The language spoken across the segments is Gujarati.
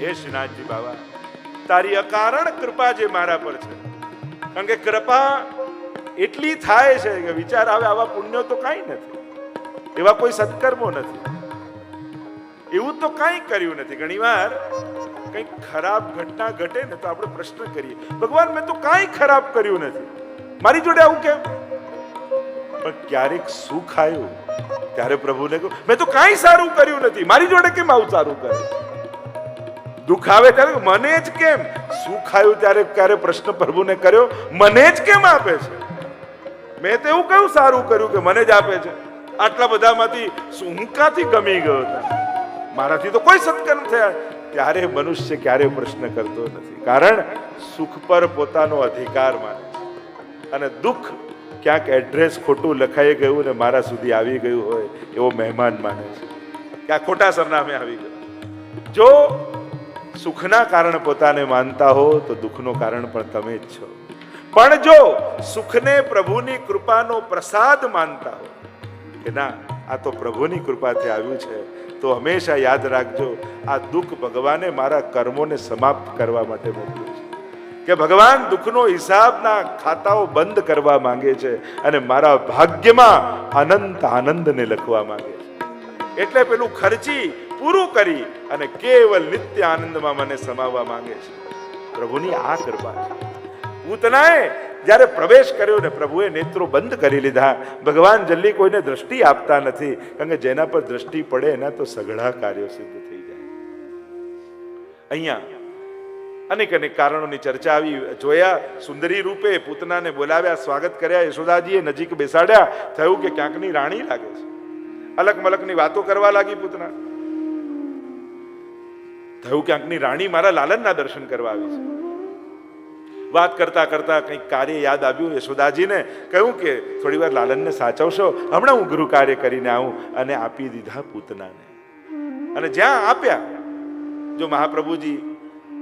હે શ્રીનાથજી બાબા તારી અકારણ કૃપા જે મારા પર છે. કારણ કે કૃપા એટલી થાય છે કે વિચાર આવે આવા પુણ્યો તો કાંઈ નથી. એવા કોઈ સત્કર્મો નથી. એવું તો કાંઈ કર્યું નથી. ઘણીવાર કંઈક ખરાબ ઘટના ઘટે ને તો આપણે પ્રશ્ન કરીએ, ભગવાન મેં તો કાંઈ ખરાબ કર્યું નથી. મારી જોડે આવું કેમ? પણ ક્યારેક સુખ આવ્યું ત્યારે પ્રભુને કહ્યું, મેં તો કાંઈ સારું કર્યું નથી. મારી જોડે કેમ આવું સારું કર્યું દુઃખ આવે ત્યારે મને જ કેમ? સુખ આવ્યું ત્યારે ક્યારે પ્રશ્ન પ્રભુને કર્યો, મને જ કેમ આપે છે? મેં તો એવું કયું સારું કર્યું કે મને જ આપે છે? આટલા બધામાંથી હું ગમી ગયો હતો? મારાથી તો કોઈ સત્કર્મ થયા. ત્યારે મનુષ્ય ક્યારે પ્રશ્ન કરતો નથી. કારણ સુખ પર પોતાનો અધિકાર માને અને દુઃખ ક્યાંક એડ્રેસ ખોટું લખાઈ ગયું ને મારા સુધી આવી ગયું હોય એવો મહેમાન માને છે. કે ખોટા સરનામે આવી ગયું. જો સુખના કારણ પોતાને માનતા હો તો દુઃખનું કારણ પણ તમે જ છો. પણ જો સુખને પ્રભુની કૃપાનો પ્રસાદ માનતા હો કે ના, આ તો પ્રભુની કૃપાથી આવ્યું છે, તો હંમેશા યાદ રાખજો, આ દુઃખ ભગવાને મારા કર્મોને સમાપ્ત કરવા માટે મોકલ્યું છે. કે ભગવાન, દુઃખનો હિસાબના ખાતાઓ બંધ કરવા માંગે છે અને મારા ભાગ્યમાં અનંત આનંદને લખવા માંગે છે. એટલે પેલું ખર્ચી પૂરું કરી અને કેવલ નિત્ય આનંદમાં મને સમાવવા માંગે છે. પ્રભુની આ કૃપા પૂતનાએ જ્યારે પ્રવેશ કર્યો ને પ્રભુએ નેત્રો બંધ કરી લીધા. ભગવાન જલ્દી કોઈને દ્રષ્ટિ આપતા નથી. કારણ કે જેના પર દ્રષ્ટિ પડે એના તો સઘળા કાર્યો સિદ્ધ થઈ જાય. અહીંયા અનેક અનેક કારણોની ચર્ચા આવી, જોયા, સુંદરી રૂપે પૂતનાને બોલાવ્યા, સ્વાગત કર્યા, યશોદાજીએ નજીક બેસાડ્યા, થયું કે ક્યાંકની રાણી લાગે છે. અલક મલકની વાતો કરવા લાગી પૂતના. થયું ક્યાંકની રાણી મારા લાલનના દર્શન કરવા આવી છે. વાત કરતા કરતા કંઈક કાર્ય યાદ આવ્યું, યશોદાજીને કહ્યું કે, થોડી વાર લાલનને સાચવશો. હમણાં હું ગૃહ કાર્ય કરીને આવું અને આપી દીધા પૂતનાને. અને જ્યાં આપ્યા, જો મહાપ્રભુજી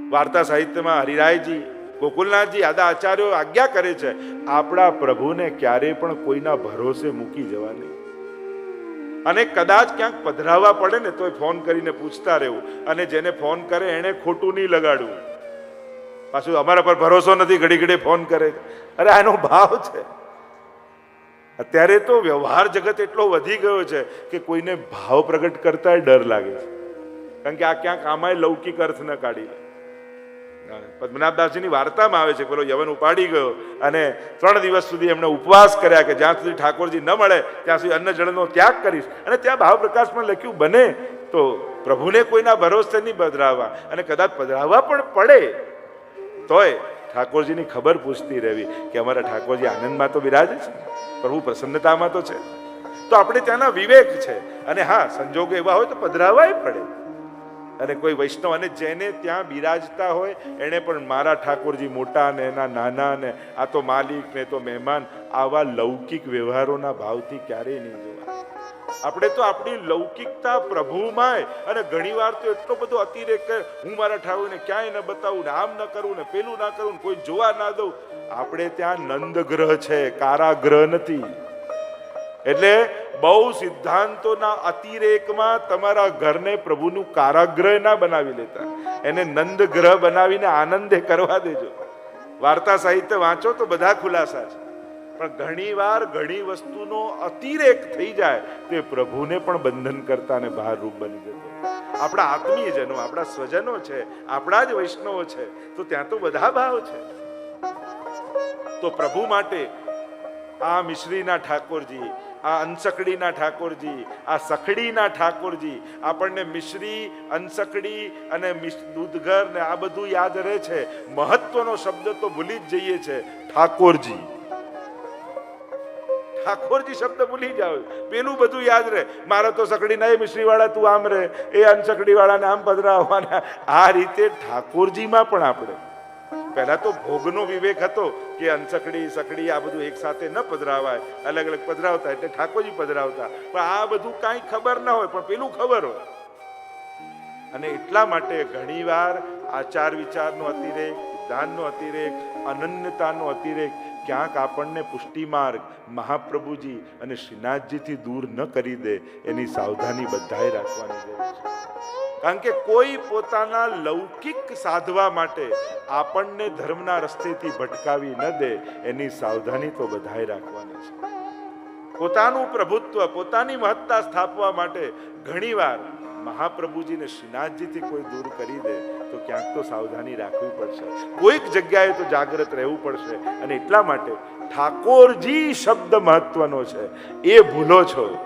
વાર્તા સાહિત્યમાં હરિરાયજી, ગોકુલનાથજી, આદા આચાર્યો આજ્ઞા કરે છે, આપણા પ્રભુને ક્યારેય પણ કોઈના ભરોસે મૂકી જવા નહીં. અને કદાચ ક્યાંક પધરાવવા પડે ને તોય ફોન કરીને પૂછતા રહેવું. અને જેને ફોન કરે એને ખોટું નહીં લગાડવું. પાછું અમારા પર ભરોસો નથી, ઘડી ઘડી ફોન કરે. અરે, આનો ભાવ છે. અત્યારે તો વ્યવહાર જગત એટલો વધી ગયો છે કે કોઈને ભાવ પ્રગટ કરતા ડર લાગે છે. કારણ કે આ ક્યાંક આમાંય લૌકિક અર્થ ન કાઢી લે. પદ્મનાભદાસજીની વાર્તામાં આવે છે પેલો યવન ઉપાડી ગયો અને ત્રણ દિવસ સુધી એમણે ઉપવાસ કર્યા કે જ્યાં સુધી ઠાકોરજી ન મળે ત્યાં સુધી અન્ન જળનો ત્યાગ કરીશ. અને ત્યાં ભાવ પ્રકાશમાં લખ્યું, બને. તો પ્રભુને કોઈના ભરોસે નહીં પધરાવવા અને કદાચ પધરાવવા પણ પડે. તોય ઠાકોરજીની ખબર પૂછતી રહેવી કે અમારા ઠાકોરજી આનંદમાં તો બિરાજે છે. પ્રભુ પ્રસન્નતામાં તો છે. તો આપણે ત્યાંના વિવેક છે. અને હા, સંજોગો એવા હોય તો પધરાવાય પડે. અને કોઈ વૈષ્ણવ અને જેને ત્યાં બિરાજતા હોય, એણે પણ મારા ઠાકોરજી મોટા ને એના નાના ને, આ તો માલિક ને તો મહેમાન, આવા લૌકિક વ્યવહારોના ભાવથી ક્યારેય નહીં જોવા આપણે તો આપણી લૌકિકતા પ્રભુમાંય, અને ઘણીવાર તો એટલો બધો અતિરેક કરે, હું મારા ઠાકોરને ક્યાંય ન બતાવું ને, આમ ન કરું ને, પેલું ના કરું ને, કોઈ જોવા ના દઉં. આપણે ત્યાં નંદગ્રહ છે, કારાગ્રહ નથી. એટલે બહુ સિદ્ધાંતોના અતિરેકમાં તમારા ઘરને પ્રભુનું કારાગ્રહ ના બનાવી લેતા. એને નંદગ્રહ બનાવીને આનંદે કરવા દેજો. વાર્તા સાહિત્ય વાંચો તો બધા ખુલાસા છે. પણ ઘણીવાર ઘણી વસ્તુનો અતિરેક થઈ જાય તે પ્રભુને પણ બંધન કરતા અને ભારરૂપ બની જતો. આપણા આત્મીયજનો, આપણા સ્વજનો છે, આપણા જ વૈષ્ણવો છે, તો ત્યાં તો બધા ભાવ છે. તો પ્રભુ માટે આ મિશ્રીના ઠાકોરજી આ અનસકડીના ઠાકોરજી, આ સખડીના ઠાકોરજી, આપણને મિશ્રી, અનસકડી અને દૂધઘર ને આ બધું યાદ રહે છે. મહત્વનો શબ્દ તો ભૂલી જ જઈએ છે. ઠાકોરજી. ઠાકોરજી શબ્દ ભૂલી જાવ પેલું બધું યાદ રહે. મારે તો સકડી ના મિશ્રી વાળા તું આમ રહે. એ અનસકડી વાળાને આમ પધરાવવાના. આ રીતે ઠાકોરજીમાં પણ આપણે પહેલા તો ભોગનો વિવેક હતો કે અનસકડી સકડી આ બધું એક સાથે ન પધરાવાય. અલગ અલગ પધરાવતા એટલે ઠાકોરજી પધરાવતા. પણ આ બધું કાંઈ ખબર ના હોય, પણ પેલું ખબર હોય. અને એટલા માટે ઘણીવાર આચાર વિચારનો અતિરેક સિદ્ધાંતનો અતિરેક, અનન્યતાનો અતિરેક ક્યાંક આપણને પુષ્ટિ મહાપ્રભુજી અને શ્રીનાથજીથી દૂર ન કરી દે, એની સાવધાની બધાએ રાખવાની જરૂર છે. કારણ કે કોઈ પોતાના લૌકિક સાધવા માટે આપણને ધર્મના રસ્તેથી ભટકાવી ન દે, એની સાવધાની તો બધાએ રાખવાની છે. પોતાનું પ્રભુત્વ, પોતાની મહત્તા સ્થાપવા માટે ઘણીવાર મહાપ્રભુજીને શ્રીનાથજીથી કોઈ દૂર કરી દે, તો ક્યાંક તો સાવધાની રાખવી પડશે. કોઈક જગ્યાએ તો જાગ્રત રહેવું પડશે. અને એટલા માટે ઠાકોરજી શબ્દ મહત્વનો છે. એ ભૂલો છો,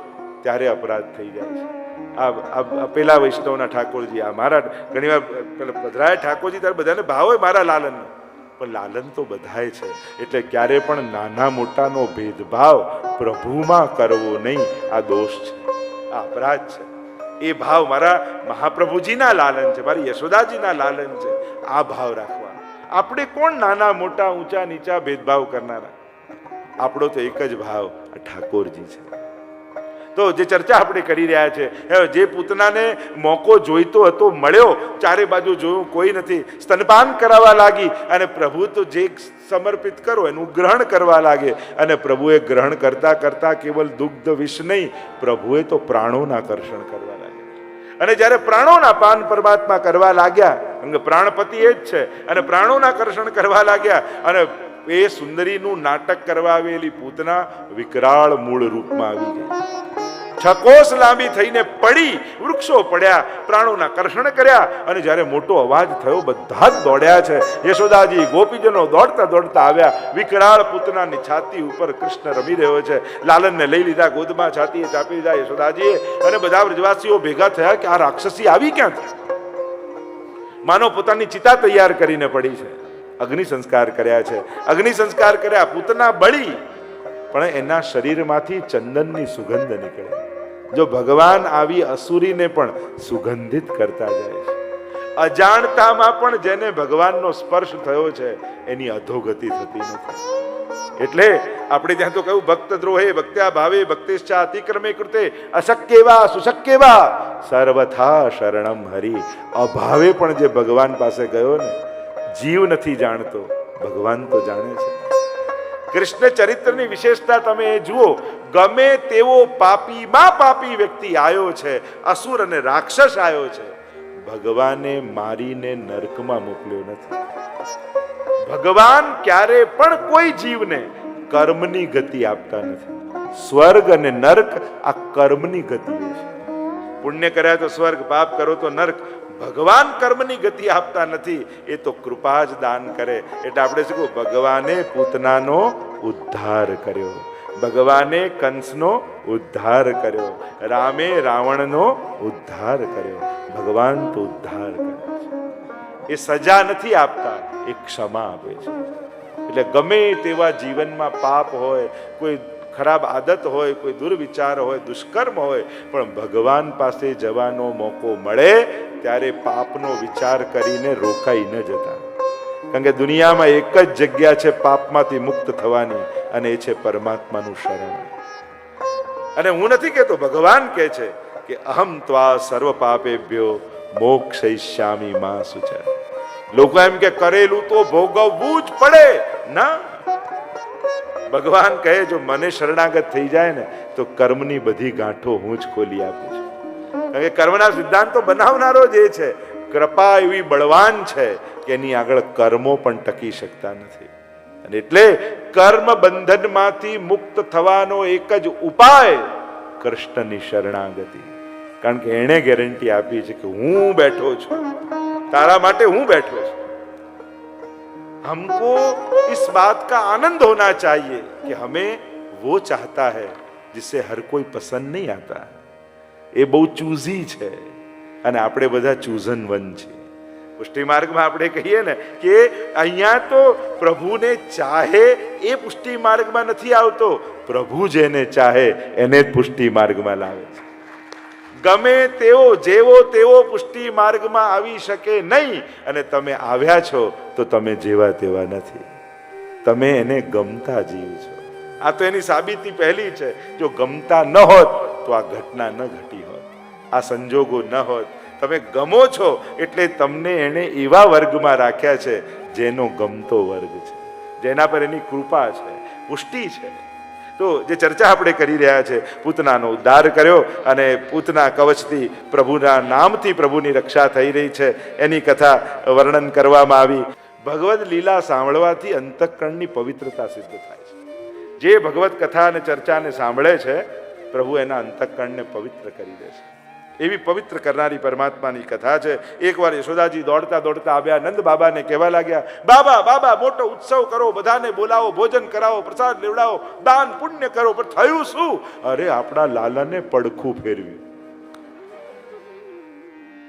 ત્યારે અપરાધ થઈ જાય છે. આ પેલા વૈષ્ણવના ઠાકોરજી, આ મારા ઘણીવાર પેલા પધરાય ઠાકોરજી ત્યારે બધાને ભાવ હોય મારા લાલનનો. પણ લાલન તો બધાય છે. એટલે ક્યારે પણ નાના મોટાનો ભેદભાવ પ્રભુમાં કરવો નહીં. આ દોષ છે. આ અપરાધ છે. એ ભાવ મારા મહાપ્રભુજીના લાલન છે, મારી યશોદાજીના લાલન છે. આ ભાવ રાખવા આપણે કોણ નાના, મોટા, ઊંચા, નીચા ભેદભાવ કરનારા? આપણો તો એક જ ભાવ ઠાકોરજી છે. તો જે ચર્ચા આપણે કરી રહ્યા છે જે પૂતનાને મોકો જોઈતો હતો, મળ્યો, ચારે બાજુ જોયું, કોઈ નથી. સ્તનપાન કરાવવા લાગી અને પ્રભુ તો જે સમર્પિત કરો, એનું ગ્રહણ કરવા લાગે. અને પ્રભુએ ગ્રહણ કરતા કરતા કેવલ દુગ્ધ વિષ નહીં, પ્રભુએ તો પ્રાણોના કર્ષણ કરવા અને જ્યારે પ્રાણોના પાન પરમાત્મા કરવા લાગ્યા કારણ પ્રાણપતિ એ જ છે, અને પ્રાણોના કર્ષણ કરવા લાગ્યા, અને એ સુંદરીનું નાટક કરવા આવેલી પૂતના વિકરાળ મૂળ રૂપમાં આવી ગઈ. છકોસ લાંબી થઈને પડી, વૃક્ષો પડ્યા, પ્રાણોના કર્ષણ કર્યા અને જ્યારે મોટો અવાજ થયો, બધા જ દોડ્યા છે. યશોદાજી ગોપીજનો દોડતા દોડતા આવ્યા. વિકરાળ પુતનાની છાતી ઉપર કૃષ્ણ રમી રહ્યો છે. લાલનને લઈ લીધા, ગોદમાં છાતીએ ચાપી લીધા યશોદાજીએ અને બધા વ્રજવાસીઓ ભેગા થયા કે આ રાક્ષસી આવી ક્યાંથી માનો પોતાની ચિતા તૈયાર કરીને પડી છે. અગ્નિ સંસ્કાર કર્યા છે. અગ્નિ સંસ્કાર કર્યા, પૂતના બળી. પણ એના શરીરમાંથી ચંદનની સુગંધ નીકળે. જો ભગવાન આવી અસુરીને પણ સુગંધિત કરતા જાય છે. અજાણતામાં પણ જેને ભગવાનનો સ્પર્શ થયો છે, એની અધોગતિ થતી નથી. એટલે આપણે ત્યાં તો કહ્યું, ભક્ત દ્રોહે ભક્ત્યા ભાવે ભક્તિશ્ચા અતિક્રમે કૃતે, અશક્યવા સુશક્યવા સર્વથા શરણમ હરી. અભાવે પણ જે ભગવાન પાસે ગયો ને, જીવ નથી જાણતો, ભગવાન તો જાણે છે. કૃષ્ણ ચરિત્રની વિશેષતા તમે એ જુઓ ગમે તેવો પાપીમાં પાપી વ્યક્તિ આવ્યો છે, અસુર અને રાક્ષસ આવ્યો છે, ભગવાને મારીને નરકમાં મોકલ્યો નથી. ભગવાન ક્યારે પણ કોઈ જીવને કર્મની ગતિ આપતા નથી. સ્વર્ગ અને નર્ક આ કર્મની ગતિ છે. પુણ્ય કર્યા તો સ્વર્ગ, પાપ કરો તો નર્ક. ભગવાન કર્મની ગતિ આપતા નથી, એ તો કૃપા જ દાન કરે. એટલે આપણે શું ભગવાને પૂતનાનો ઉદ્ધાર કર્યો. ભગવાને કંસનો ઉદ્ધાર કર્યો, રામે રાવણનો ઉદ્ધાર કર્યો, ભગવાન તો ઉદ્ધાર કરે છે. એ સજા નથી આપતા, એ ક્ષમા આપે છે. એટલે ગમે તેવા જીવનમાં પાપ હોય, કોઈ ખરાબ આદત હોય, કોઈ દુર્વિચાર હોય, દુષ્કર્મ હોય, પણ ભગવાન પાસે જવાનો મોકો મળે, ત્યારે પાપનો વિચાર કરીને રોકાઈ ન જતા. કારણ કે દુનિયામાં એક જ જગ્યા છે પાપમાંથી મુક્ત થવાની, અને એ છે પરમાત્માનું શરણ. અને હું નથી કહેતો, ભગવાન કહે છે કે અહમ ત્વા સર્વ પાપેભ્યો મોક્ષયિષ્યામિ માં સુચ લોકો એમ કે કરેલું તો ભોગવવું જ પડે, ના. ભગવાન કહે, જો મને શરણાગત થઈ જાય ને, તો કર્મની બધી ગાંઠો હું જ ખોલી આપું છું. કારણ કે કર્મના સિદ્ધાંતો બનાવનારો જ એ છે. કૃપા એવી બળવાન છે કે એની આગળ કર્મો પણ ટકી શકતા નથી અને એટલે કર્મ બંધનમાંથી મુક્ત થવાનો એક જ ઉપાય કૃષ્ણની શરણાગતિ કારણ કે એણે ગેરંટી આપી છે કે હું બેઠો છું તારા માટે હું બેઠો છું हमको इस बात का आनंद होना चाहिए कि हमें वो चाहता है जिसे हर कोई पसंद नहीं आता એ બહુ ચૂઝી છે અને આપણે બધા ચૂઝન વન છીએ. પુષ્ટિ માર્ગમાં આપણે કહીએ ને કે અહીંયા તો પ્રભુને ચાહે એ પુષ્ટિ માર્ગમાં નથી આવતો, પ્રભુ જેને ચાહે એને જ પુષ્ટિ માર્ગમાં લાવે છે. ગમે તેવો જેવો તેવો પુષ્ટિ માર્ગમાં આવી શકે નહીં, અને તમે આવ્યા છો તો તમે જેવા તેવા નથી. તમે એને ગમતા જીવ છો. આ તો એની સાબિતી પહેલી છે. જો ગમતા ન હોત તો આ ઘટના ન ઘટી આ સંજોગો ન હોત. તમે ગમો છો એટલે તમને એણે એવા વર્ગમાં રાખ્યા છે જેનો ગમતો વર્ગ છે. જેના પર એની કૃપા છે, પુષ્ટિ છે. તો જે ચર્ચા આપણે કરી રહ્યા છે, પૂતનાનો ઉદ્ધાર કર્યો અને પૂતના કવચથી પ્રભુના નામથી પ્રભુની રક્ષા થઈ રહી છે, એની કથા વર્ણન કરવામાં આવી. ભગવદ લીલા સાંભળવાથી અંતઃકરણની પવિત્રતા સિદ્ધ થાય છે. જે ભગવત કથા અને ચર્ચાને સાંભળે છે, પ્રભુ એના અંતઃકરણને પવિત્ર કરી દે છે. એવી પવિત્ર કરનારી પરમાત્માની કથા છે. એકવાર યશોદાજી દોડતા દોડતા આવ્યા, નંદ બાબાને કહેવા લાગ્યા, બાબા બાબા, મોટો ઉત્સવ કરો, બધાને બોલાવો, ભોજન કરાવો, પ્રસાદ લેવડાવો, દાન પુણ્ય કરો, પણ થયું શું? અરે, આપણા લાલાને પડખું ફેરવ્યું.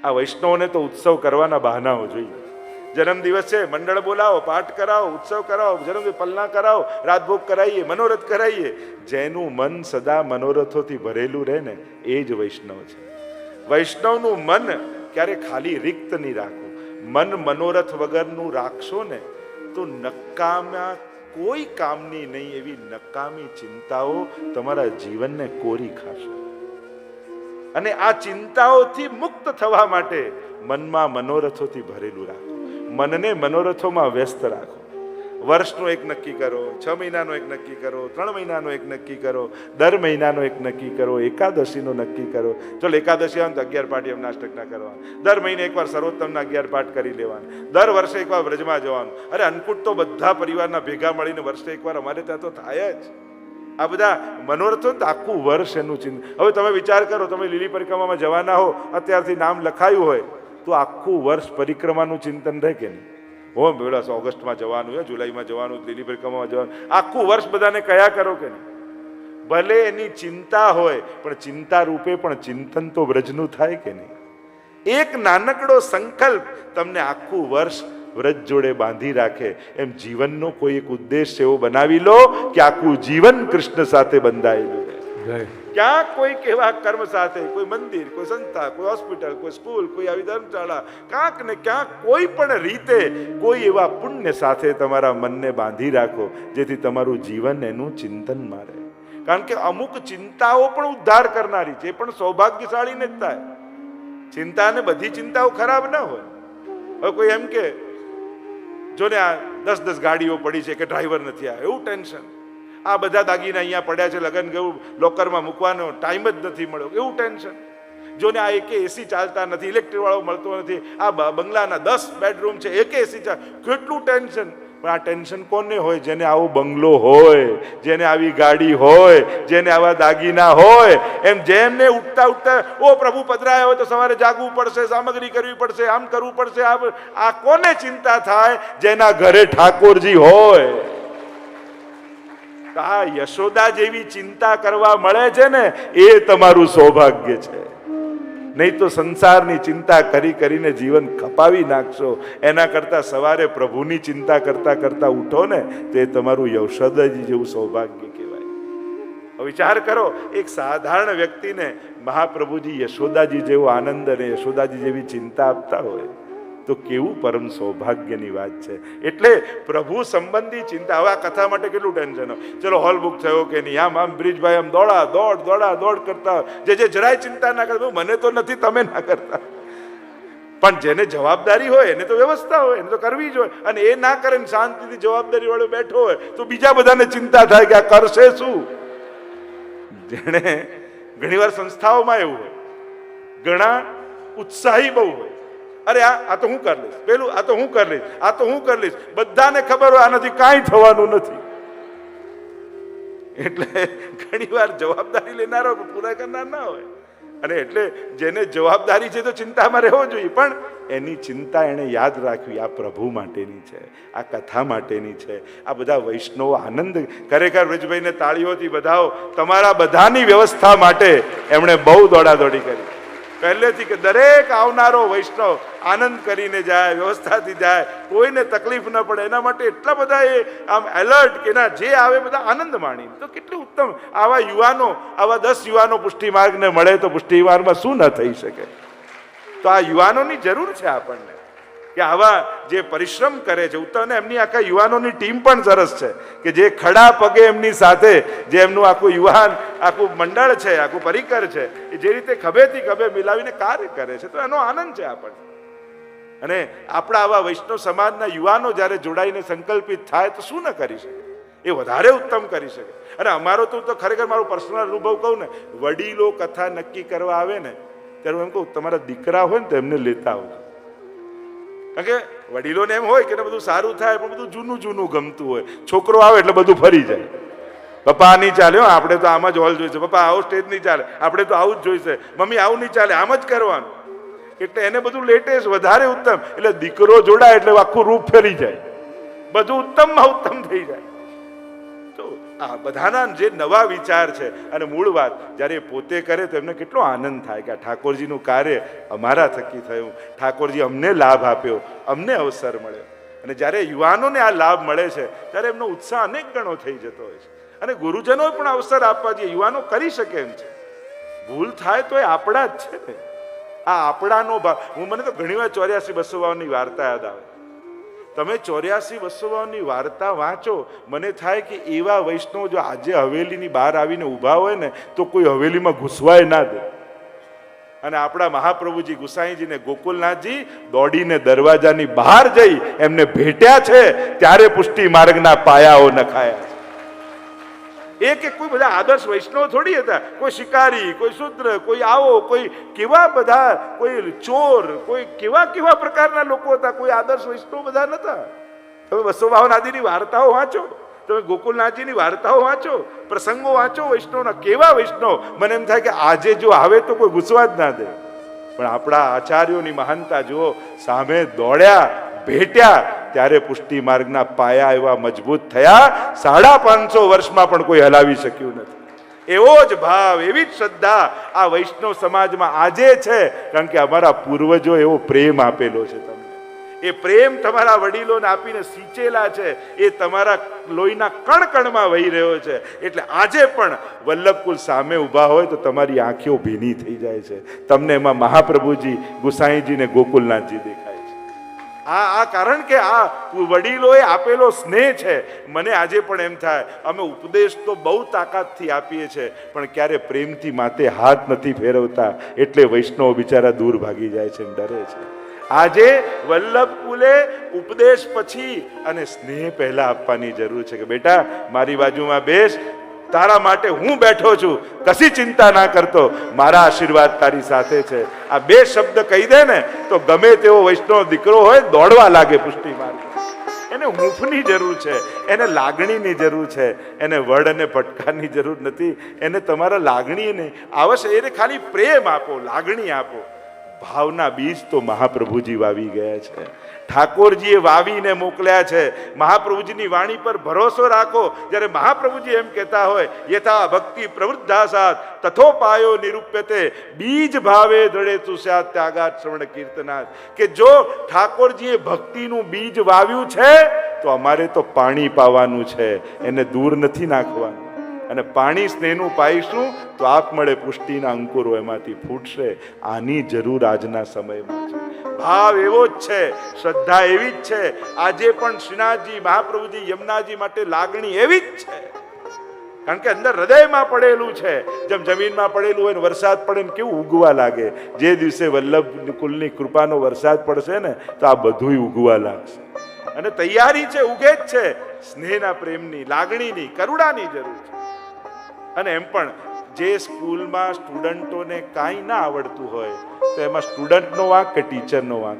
આ વૈષ્ણવને તો ઉત્સવ કરવાના બહાનાઓ જોઈએ. જન્મદિવસ છે, મંડળ બોલાવો, પાઠ કરાવો, ઉત્સવ કરાવો, જન્મદિવસ પલના કરાવો, રાતભોગ કરાવીએ મનોરથ કરાવીએ જેનું મન સદા મનોરથોથી ભરેલું રહે ને, એ જ વૈષ્ણવ છે. વૈષ્ણવનું મન ક્યારે ખાલી રિક્ત નહીં રાખવું. મન મનોરથ વગરનું રાખશો ને તો નકામા કોઈ કામની નહીં, એવી નકામી ચિંતાઓ તમારા જીવનને કોરી ખાશે. અને આ ચિંતાઓથી મુક્ત થવા માટે મનમાં મનોરથોથી ભરેલું રાખો. મનને મનોરથોમાં વ્યસ્ત રાખો. વર્ષનું એક નક્કી કરો, છ મહિનાનું એક નક્કી કરો, ત્રણ મહિનાનું એક નક્કી કરો, દર મહિનાનો એક નક્કી કરો, એકાદશીનો નક્કી કરો. ચલો, એકાદશી આવે તો અગિયાર પાઠ એમ નાષ્ટકના કરવા દર મહિને એકવાર સર્વોત્તમના અગિયાર પાઠ કરી લેવાના. દર વર્ષે એકવાર વ્રજમાં જવાનું. અરે, અન્નકૂટ તો બધા પરિવારના ભેગા મળીને વર્ષે એકવાર અમારે ત્યાં તો થાય જ. આ બધા મનોરથો તો આખું વર્ષ એનું ચિંત. હવે તમે વિચાર કરો, તમે લીલી પરિક્રમામાં જવાના હો, અત્યારથી નામ લખાયું હોય, તો આખું વર્ષ પરિક્રમાનું ચિંતન રહે કે નહીં? હો બેડા ઓગસ્ટમાં જવાનું છે જુલાઈમાં જવાનું લીલી પરિક્રમામાં જવાનું. આખું વર્ષ બધાને કયા કરો કે નહીં? ભલે એની ચિંતા હોય, પણ ચિંતા રૂપે પણ ચિંતન તો વ્રજનું થાય કે નહીં? એક નાનકડો સંકલ્પ તમને આખું વર્ષ વ્રજ જોડે બાંધી રાખે. એમ જીવનનો કોઈ એક ઉદ્દેશ એવો બનાવી લો કે આખું જીવન કૃષ્ણ સાથે બંધાયેલું ક્યાંક કોઈ એવા કર્મ સાથે, કોઈ મંદિર, કોઈ સંસ્થા, કોઈ હોસ્પિટલ, કોઈ સ્કૂલ, કોઈ આવી ધર્મશાળા, ક્યાંક ને ક્યાંક કોઈ પણ રીતે કોઈ એવા પુણ્ય સાથે તમારા મનને બાંધી રાખો, જેથી તમારું જીવન એનું ચિંતન મારે કારણ કે અમુક ચિંતાઓ પણ ઉદ્ધાર કરનારી છે પણ સૌભાગ્યશાળીને જ થાય. ચિંતા ને બધી ચિંતાઓ ખરાબ ન હોય. હવે કોઈ એમ કે જો ને આ દસ દસ ગાડીઓ પડી છે કે ડ્રાઈવર નથી આવ્યો, એવું ટેન્શન. આ બધા દાગીના અહીંયા પડ્યા છે, લગન ગયું, લોકરમાં મૂકવાનો ટાઈમ જ નથી મળ્યો. એવું ટેન્શન જો ને આ એકે એસી ચાલતા નથી ઇલેક્ટ્રિક વાળો મળતો નથી. આ બંગલાના દસ બેડરૂમ છે, એકે એસી ચાલ, કેટલું ટેન્શન પણ આ ટેન્શન કોને હોય? જેને આવો બંગલો હોય, જેને આવી ગાડી હોય, જેને આવા દાગીના હોય, એમ જેમને ઉઠતા ઉઠતા, ઓ પ્રભુ, પધરાયા હોય તો સવારે જાગવું પડશે, સામગ્રી કરવી પડશે, આમ કરવું પડશે. આ કોને ચિંતા થાય? જેના ઘરે ઠાકોરજી હોય. આ યશોદા જેવી ચિંતા કરવા મળે છે ને, એ તમારું સૌભાગ્ય છે. નહીં તો સંસારની ચિંતા કરી કરીને જીવન ખપાવી નાખશો. એના કરતા સવારે પ્રભુની ચિંતા કરતા કરતા ઉઠો ને, તો એ તમારું યશોદાજી જેવું સૌભાગ્ય કહેવાય. વિચાર કરો, એક સાધારણ વ્યક્તિને મહાપ્રભુજી યશોદાજી જેવો આનંદ અને યશોદાજી જેવી ચિંતા આપતા હોય. તો કેવું પરમ સૌભાગ્યની વાત છે. એટલે પ્રભુ સંબંધી ચિંતા, હવે આ કથા માટે કેટલું ટેન્શન ચલો હોલ બુક થયો કે નહીં? આમ આમ, બ્રિજભાઈ, આમ દોડા, દોડ દોડા, દોડ કરતા જે જે જરાય ચિંતા ના કરતા, મને તો નથી, તમે ના કરતા. પણ જેને જવાબદારી હોય, એને તો વ્યવસ્થા હોય, એને તો કરવી જ હોય. અને એ ના કરે ને શાંતિથી જવાબદારી વાળો બેઠો હોય, તો બીજા બધાને ચિંતા થાય કે આ કરશે શું? જેણે ઘણીવાર સંસ્થાઓમાં એવું હોય, ઘણા ઉત્સાહી બહુ હોય અરે આ આ તો હું કરી લઈશ. પેલું, આ તો હું કરી લઈશ. આ તો હું કરી લઈશ. બધાને ખબર હોય આનાથી કાંઈ થવાનું નથી. એટલે ઘણીવાર જવાબદારી લેનારો પૂરા કરનાર ના હોય. અને એટલે જેને જવાબદારી છે તો ચિંતામાં રહેવો જોઈએ. પણ એની ચિંતા એણે યાદ રાખવી. આ પ્રભુ માટેની છે. આ કથા માટેની છે. આ બધા વૈષ્ણવ આનંદ ખરેખર વ્રજભાઈને તાળીઓથી બધાઓ તમારા બધાની વ્યવસ્થા માટે એમણે બહુ દોડાદોડી કરી. પહેલેથી કે દરેક આવનારો વૈષ્ણવ આનંદ કરીને જાય, વ્યવસ્થાથી જાય, કોઈને તકલીફ ન પડે, એના માટે એટલા બધા એ આમ એલર્ટ કે ના, જે આવે બધા આનંદ માણી તો કેટલું ઉત્તમ, આવા યુવાનો, આવા દસ યુવાનો પુષ્ટિ માર્ગને મળે તો પુષ્ટિ માર્ગમાં શું ન થઈ શકે? તો આ યુવાનોની જરૂર છે આપણને. કે આવા જે પરિશ્રમ કરે છે ઉત્તમ એમની આખા યુવાનોની ટીમ પણ સરસ છે કે જે ખડા પગે એમની સાથે જે એમનું આખું યુવાન, આખું મંડળ છે, આખું પરિકર છે, એ જે રીતે ખભેથી ખભે મિલાવીને કાર્ય કરે છે. તો એનો આનંદ છે આપણને. અને આપણા આવા વૈષ્ણવ સમાજના યુવાનો જ્યારે જોડાઈને સંકલ્પિત થાય, તો શું ન કરી શકે? એ વધારે ઉત્તમ કરી શકે. અને અમારો તો તો ખરેખર મારો પર્સનલ અનુભવ કહું ને, વડીલો કથા નક્કી કરવા આવે ને, ત્યારે હું એમ કહું, તમારા દીકરા હોય ને તો એમને લેતા આવજો. કારણ કે વડીલોને એમ હોય કે એને બધું સારું થાય પણ બધું જૂનું જૂનું ગમતું હોય. છોકરો આવે એટલે બધું ફરી જાય. પપ્પા નહીં ચાલે હો, આપણે તો આમ જ હોલ જોઈશે. પપ્પા આવો સ્ટેજ નહીં ચાલે. આપણે તો આવું જ જોઈશે. મમ્મી આવું નહીં ચાલે. આમ જ કરવાનું. એટલે એને બધું લેટેસ્ટ વધારે ઉત્તમ. એટલે દીકરો જોડાય એટલે આખું રૂપ ફેરી જાય. બધું ઉત્તમમાં ઉત્તમ થઈ જાય. આ બધાના જે નવા વિચાર છે અને મૂળ વાત, જ્યારે એ પોતે કરે તો એમને કેટલો આનંદ થાય કે આ ઠાકોરજીનું કાર્ય અમારા થકી થયું. ઠાકોરજી અમને લાભ આપ્યો, અમને અવસર મળ્યો. અને જ્યારે યુવાનોને આ લાભ મળે છે, ત્યારે એમનો ઉત્સાહ અનેક ગણો થઈ જતો હોય છે. અને ગુરુજનોએ પણ અવસર આપવા જોઈએ યુવાનો કરી શકે એમ છે. ભૂલ થાય તો એ આપણા જ છે ને. આ આપણાનો ભાવ, હું મને તો ઘણીવાર ચોર્યાસી બસો ભાવની વાર્તા યાદ આવે. તમે ચોર્યાસી બસો વાર્તા વાંચો, મને થાય કે એવા વૈષ્ણવ જો આજે હવેલીની બહાર આવીને ઊભા હોય ને, તો કોઈ હવેલીમાં ઘૂસવાય ના દે. અને આપણા મહાપ્રભુજી ગુસાઈજીને ગોકુલનાથજી દોડીને દરવાજાની બહાર જઈ એમને ભેટ્યા છે, ત્યારે પુષ્ટિ માર્ગના પાયાઓ નખાયા. એક કે કોઈ બધા આદર્શ વૈષ્ણવ થોડી હતા. કોઈ શિકારી, કોઈ શુદ્ર, કોઈ આવો, કોઈ કેવા બધા, કોઈ ચોર, કોઈ કેવા કેવા પ્રકારના લોકો હતા. કોઈ આદર્શ વૈષ્ણવ બધા નતા. તમે બસો બાવન આદિની વાર્તાઓ વાંચો. તમે ગોકુલનાથજીની વાર્તાઓ વાંચો. પ્રસંગો વાંચો વૈષ્ણવના. કેવા વૈષ્ણવ? મને એમ થાય કે આજે જો આવે તો કોઈ ગુસ્વા જ ના દે. પણ આપણા આચાર્યોની મહાનતા જુઓ. સામે દોડ્યા, ભેટ્યા ત્યારે પુષ્ટિ માર્ગના પાયા એવા મજબૂત થયા. સાડા પાંચસો વર્ષમાં પણ કોઈ હલાવી શક્યું નથી. એવો જ ભાવ, એવી જ શ્રદ્ધા આ વૈષ્ણવ સમાજમાં આજે છે. કારણ કે અમારા પૂર્વજો એવો પ્રેમ આપેલો છે તમને. એ પ્રેમ તમારા વડીલોને આપીને સિંચેલા છે. એ તમારા લોહીના કણ કણમાં વહી રહ્યો છે. એટલે આજે પણ વલ્લભકુલ સામે ઊભા હોય તો તમારી આંખો ભીની થઈ જાય છે. તમને એમાં મહાપ્રભુજી ગુસાઈજી ને ગોકુલનાથજી દેખાય આ આ કારણ કે આ વડીલોએ આપેલો સ્નેહ છે. મને આજે પણ એમ થાય, અમે ઉપદેશ તો બહુ તાકાતથી આપીએ છીએ પણ ક્યારે પ્રેમથી માથે હાથ નથી ફેરવતા, એટલે વૈષ્ણવ બિચારા દૂર ભાગી જાય છે ડરે છે. આજે વલ્લભ કુલે ઉપદેશ પછી અને સ્નેહ પહેલા આપવાની જરૂર છે કે બેટા, મારી બાજુમાં બેસ તારા માટે હું બેઠો છું, કશી ચિંતા ના કરતો. મારા આશીર્વાદ તારી સાથે છે. આ બે શબ્દ કહી દે ને, તો ગમે તેવો વૈષ્ણવ દીકરો હોય, દોડવા લાગે પુષ્ટિ માર્ગ. એને હૂંફની જરૂર છે, એને લાગણીની જરૂર છે, એને વડ અને ફટકારની જરૂર નથી, એને તમારા લાગણી નહીં. આવશ્ય એને ખાલી પ્રેમ આપો, લાગણી આપો. ભાવના બીજ તો મહાપ્રભુજી વાવી ગયા છે. ઠાકોરજીએ વાવીને મોકલ્યા છે. મહાપ્રભુજીની વાણી પર ભરોસો રાખો. જ્યારે મહાપ્રભુજી એમ કહેતા હોય, યથા ભક્તિ પ્રવૃદ્ધા સાત તથોપાયો નિરૂપ્યતે, બીજ ભાવે દળે તું ત્યાગાત શ્રવણ કીર્તનાથ કે જો ઠાકોરજીએ ભક્તિનું બીજ વાવ્યું છે, તો અમારે તો પાણી પાવાનું છે. એને દૂર નથી નાખવાનું. અને પાણી સ્નેહનું પાઈશું તો આપમળે પુષ્ટિના અંકુરો એમાંથી ફૂટશે. આની જરૂર આજના સમયમાં છે. ભાવ એવો જ છે, શ્રદ્ધા એવી જ છે. આજે પણ શ્રીનાથજી, મહાપ્રભુજી, યમુનાજી માટે લાગણી એવી જ છે. કારણ કે અંદર હૃદયમાં પડેલું છે. જેમ જમીનમાં પડેલું હોય ને વરસાદ પડે ને કેવું ઉગવા લાગે. જે દિવસે વલ્લભ કુલની કૃપાનો વરસાદ પડશે ને તો આ બધું ઉગવા લાગશે. અને તૈયારી છે, ઉગે જ છે. સ્નેહના પ્રેમની, લાગણીની, કરુણાની જરૂર છે. અને એમ પણ જે સ્કૂલમાં સ્ટુડન્ટોને કાંઈ ના આવડતું હોય, તો એમાં સ્ટુડન્ટનો વાંક કે ટીચરનો વાંક?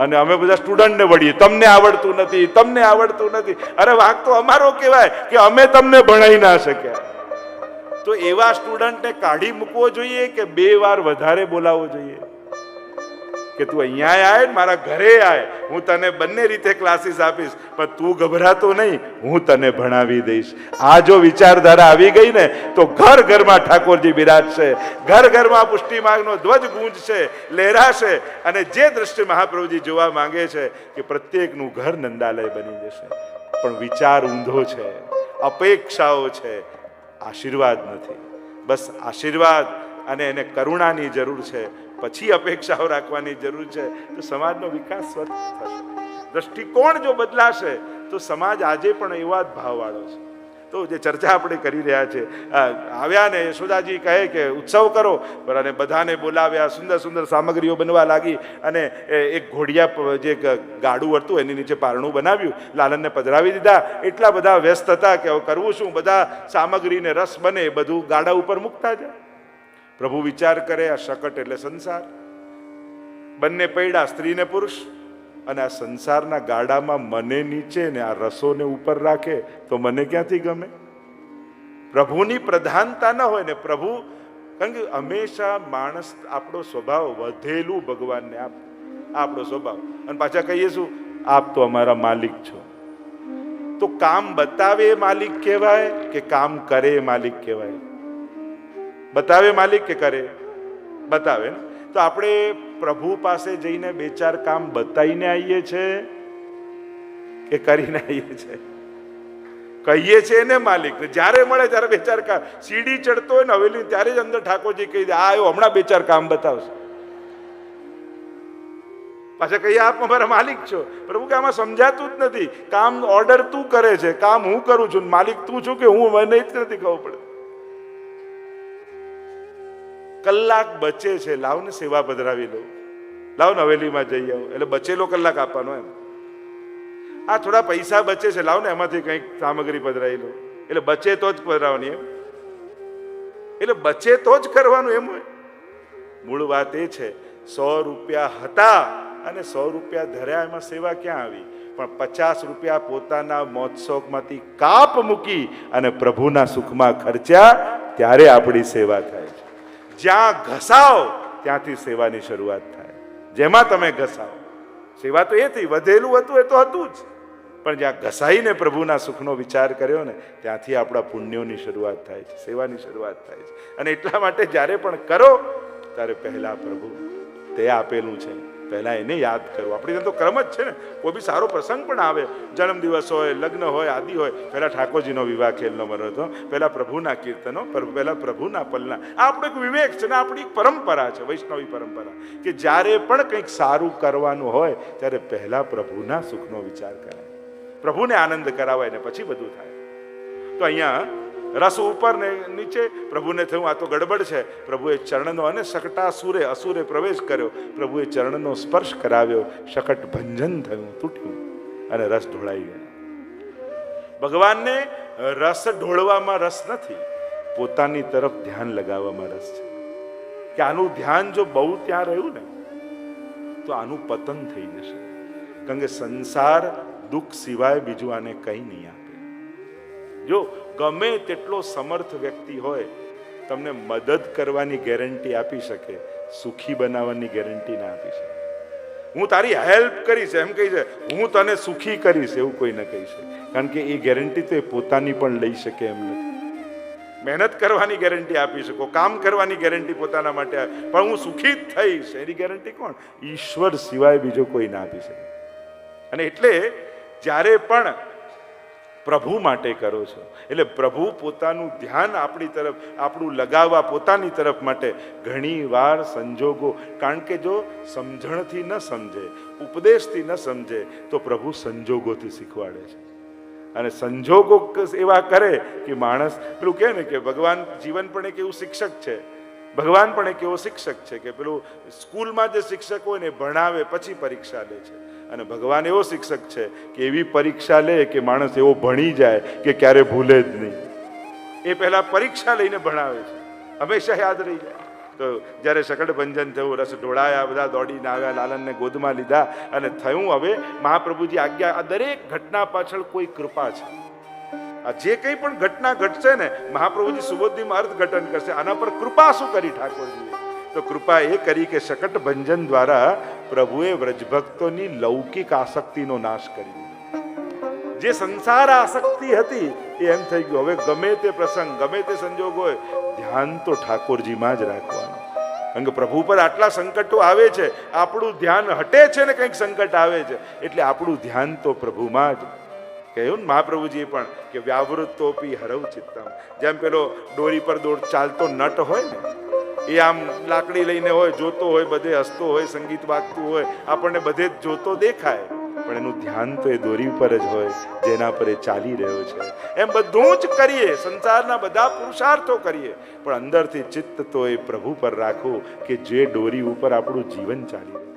અને અમે બધા સ્ટુડન્ટને વળીએ, તમને આવડતું નથી, તમને આવડતું નથી. અરે વાંક તો અમારો કહેવાય કે અમે તમને ભણાઈ ના શક્યા. તો એવા સ્ટુડન્ટને કાઢી મૂકવો જોઈએ કે બે વાર વધારે બોલાવવો જોઈએ? કે તું અહીંયા ને મારા ઘરે આય. હું તને બંને રીતે ક્લાસીસ આપીશ, પણ તું ગભરાતો નહીં, હું તને ભણાવી દઈશ. આ જો વિચારધારા આવી ગઈ ને, તો ઘર ઘરમાં ઠાકોરજી બિરાજશે ઘર ઘરમાં પુષ્ટિ માર્ગનો ધ્વજ ગુંજશે લહેરાશે, અને જે દ્રષ્ટિ મહાપ્રભુજી જોવા માંગે છે કે પ્રત્યેકનું ઘર નંદાલય બની જશે. પણ વિચાર ઊંધો છે, અપેક્ષાઓ છે, આશીર્વાદ નથી. બસ આશીર્વાદ અને એને કરુણાની જરૂર છે. પછી અપેક્ષાઓ રાખવાની જરૂર છે. તો સમાજનો વિકાસ સ્વતઃ થશે. દ્રષ્ટિકોણ જો બદલાશે, તો સમાજ આજે પણ એવા જ ભાવવાળો છે. તો જે ચર્ચા આપણે કરી રહ્યા છે આવ્યા ને યશોદાજી કહે કે ઉત્સવ કરો, પણ અને બધાને બોલાવ્યા, સુંદર સુંદર સામગ્રીઓ બનવા લાગી અને એક ઘોડિયા જે ગાડું હતું, એની નીચે પારણું બનાવ્યું, લાલનને પધરાવી દીધા. એટલા બધા વ્યસ્ત હતા કે કરવું શું? બધા સામગ્રીને રસ બને એ બધું ગાડા ઉપર મૂકતા જાય. પ્રભુ વિચાર કરે આ શકટ એટલે સંસાર. બંને પૈડા, સ્ત્રી ને પુરુષ. અને આ સંસારના ગાડામાં મને નીચે ને આ રસોને ઉપર રાખે તો મને ક્યાંથી ગમે? પ્રભુની પ્રધાનતા ન હોય ને પ્રભુ, કારણ કે હંમેશા માણસ આપણો સ્વભાવ વધેલું ભગવાનને આપ. આપણો સ્વભાવ. અને પાછા કહીએ શું? આપ તો અમારા માલિક છો. તો કામ બતાવે એ માલિક કહેવાય કે કામ કરે એ માલિક કહેવાય? બતાવે માલિક કે કરે? બતાવે ને. તો આપણે પ્રભુ પાસે જઈને બે ચાર કામ બતાવીને આવીએ છે કે કરીને આવીએ છે? કહીએ છે એને માલિક જ્યારે મળે ત્યારે બે ચાર કામ. સીડી ચડતો હોય ને હવેલી, ત્યારે જ અંદર ઠાકોરજી કહી દે, આ આવ્યો હમણાં બે ચાર કામ બતાવશે. પાછા કહીએ આપ અમારા માલિક છો. પ્રભુ કે, આમાં સમજાતું જ નથી. કામ ઓર્ડર તું કરે છે. કામ હું કરું છું. ને માલિક તું છું કે હું? મને જ નથી ખબર પડે. કલાક બચે છે. લાવ ને સેવા પધરાવી લો. લાવ હવેલીમાં જઈ આવું. એટલે બચેલો કલાક આપવાનો એમ. આ થોડા પૈસા બચે છે. લાવ ને એમાંથી કંઈક સામગ્રી પધરાવી લો. એટલે બચે તો જ પધરાવવાની એમ. એટલે બચે તો જ કરવાનું એમ હોય. મૂળ વાત એ છે, સો રૂપિયા હતા અને સો રૂપિયા ધર્યા એમાં સેવા ક્યાં આવી? પણ પચાસ રૂપિયા પોતાના મોત્સોકમાંથી કાપ મૂકી અને પ્રભુના સુખમાં ખર્ચ્યા, ત્યારે આપણી સેવા થાય છે. જ્યાં ઘસાવ ત્યાંથી સેવાની શરૂઆત થાય. જેમાં તમે ઘસાવ સેવા તો એ થઈ વધેલું હતું, એ તો હતું જ. પણ જ્યાં ઘસાઈને પ્રભુના સુખનો વિચાર કર્યો ને, ત્યાંથી આપણા પુણ્યોની શરૂઆત થાય છે, સેવાની શરૂઆત થાય છે. અને એટલા માટે જ્યારે પણ કરો, ત્યારે પહેલા પ્રભુ તે આપેલું છે. પહેલા એને યાદ કરો આપણી તો ક્રમ જ છે ને. કોઈ બી સારો પ્રસંગ પણ આવે. જન્મદિવસ હોય, લગ્ન હોય, આદિ હોય, પહેલા ઠાકોરજીનો વિવાહ ખેલનો મરો હતો, પહેલા પ્રભુના કીર્તનો પહેલા પ્રભુના પલના. આ આપણો એક વિવેક છે ને, આપણી એક પરંપરા છે, વૈષ્ણવી પરંપરા, કે જ્યારે પણ કંઈક સારું કરવાનું હોય, ત્યારે પહેલા પ્રભુના સુખનો વિચાર કરાય. પ્રભુને આનંદ કરાવાય ને પછી બધું થાય. તો અહીંયા રસ ઉપર ને નીચે. પ્રભુને થયું આ તો ગડબડ છે. પ્રભુએ ચરણનો અને શકટા અસુરે પ્રવેશ કર્યો. પ્રભુએ ચરણનો સ્પર્શ કરાવ્યો. શકટ ભંજન થયું, તૂટ્યું અને રસ ઢોળાઈ ગયો. ભગવાનને રસ ઢોળવામાં રસ નથી. પોતાની તરફ ધ્યાન લગાવવામાં રસ છે. કે આનું ધ્યાન જો બહુ ત્યાં રહ્યું ને, તો આનું પતન થઈ જશે. કારણ કે સંસાર દુઃખ સિવાય બીજું આને કંઈ નહીં જો ગમે તેટલો સમર્થ વ્યક્તિ હોય, તમને મદદ કરવાની ગેરંટી આપી શકે, સુખી બનાવવાની ગેરંટી ના આપી શકે. હું તારી હેલ્પ કરીશ, એમ કહી છે, હું તને સુખી કરીશ, એવું કોઈ ન કહી શકે. કારણ કે એ ગેરંટી તો એ પોતાની પણ લઈ શકે એમ નથી. મહેનત કરવાની ગેરંટી આપી શકો, કામ કરવાની ગેરંટી પોતાના માટે પણ હું સુખી થઈશ, એની ગેરંટી કોણ? ઈશ્વર સિવાય બીજો કોઈ ના આપી શકે. અને એટલે જ્યારે પણ પ્રભુ માટે કરો છો. એટલે પ્રભુ પોતાનું ધ્યાન આપણી તરફ, આપણું લગાવવા પોતાની તરફ માટે ઘણી વાર સંજોગો. કારણ કે જો સમજણથી ન સમજે, ઉપદેશથી ન સમજે, તો પ્રભુ સંજોગોથી શીખવાડે છે. અને સંજોગો એવા કરે કે માણસ, પેલું કહે ને કે ભગવાન જીવન પણ એક એવું શિક્ષક છે. ભગવાન પણ એક એવો શિક્ષક છે કે પેલું સ્કૂલમાં જે શિક્ષક હોય ને ભણાવે, પછી પરીક્ષા લે છે. અને ભગવાન એવો શિક્ષક છે કે એવી પરીક્ષા લે કે માણસ એવો ભણી જાય કે ક્યારે ભૂલે જ નહીં. એ પહેલા પરીક્ષા લઈને ભણાવે છે. હંમેશા યાદ રહી જાય. તો જ્યારે સકળ ભંજન થયું, રસ ઢોળાયા, બધા દોડીને આવ્યા લાલનને ગોદમાં લીધા અને થયું હવે મહાપ્રભુજી આજ્ઞા, આ દરેક ઘટના પાછળ કોઈ કૃપા છે. આ જે કંઈ પણ ઘટના ઘટશે ને, મહાપ્રભુજી સુબોધીમાં અર્થઘટન કરશે. આના પર કૃપા શું કરી ઠાકોરજીએ? તો કૃપા એ કરી કે શકટ ભંજન દ્વારા પ્રભુએ વ્રજભક્તોની લૌકિક આસક્તિનો નાશ કરી જે સંસાર આસક્તિ હતી, એ એમ થઈ ગયું. હવે ગમે તે પ્રસંગ, ગમે તે સંજોગ હોય, ધ્યાન તો ઠાકોરજીમાં જ રાખવાનું. કારણ કે પ્રભુ પર આટલા સંકટો આવે છે, આપણું ધ્યાન હટે છે ને કંઈક સંકટ આવે છે, એટલે આપણું ધ્યાન તો પ્રભુમાં જ. કહ્યું ને મહાપ્રભુજીએ પણ કે વ્યાવૃત તોપી હરવ ચિત્તમ. જેમ પેલો દોરી પર દોડ ચાલતો નટ હોય ને એ આમ લાકડી લઈને હોય, જોતો હોય, બધે હસતો હોય, સંગીત વાગતું હોય, આપણને બધે જ જોતો દેખાય. પણ એનું ધ્યાન તો એ દોરી ઉપર જ હોય, જેના પર એ ચાલી રહ્યો છે. એમ બધું જ કરીએ, સંસારના બધા પુરુષાર્થો કરીએ, પણ અંદરથી ચિત્ત તો એ પ્રભુ પર રાખો કે જે દોરી ઉપર આપણું જીવન ચાલી રહ્યું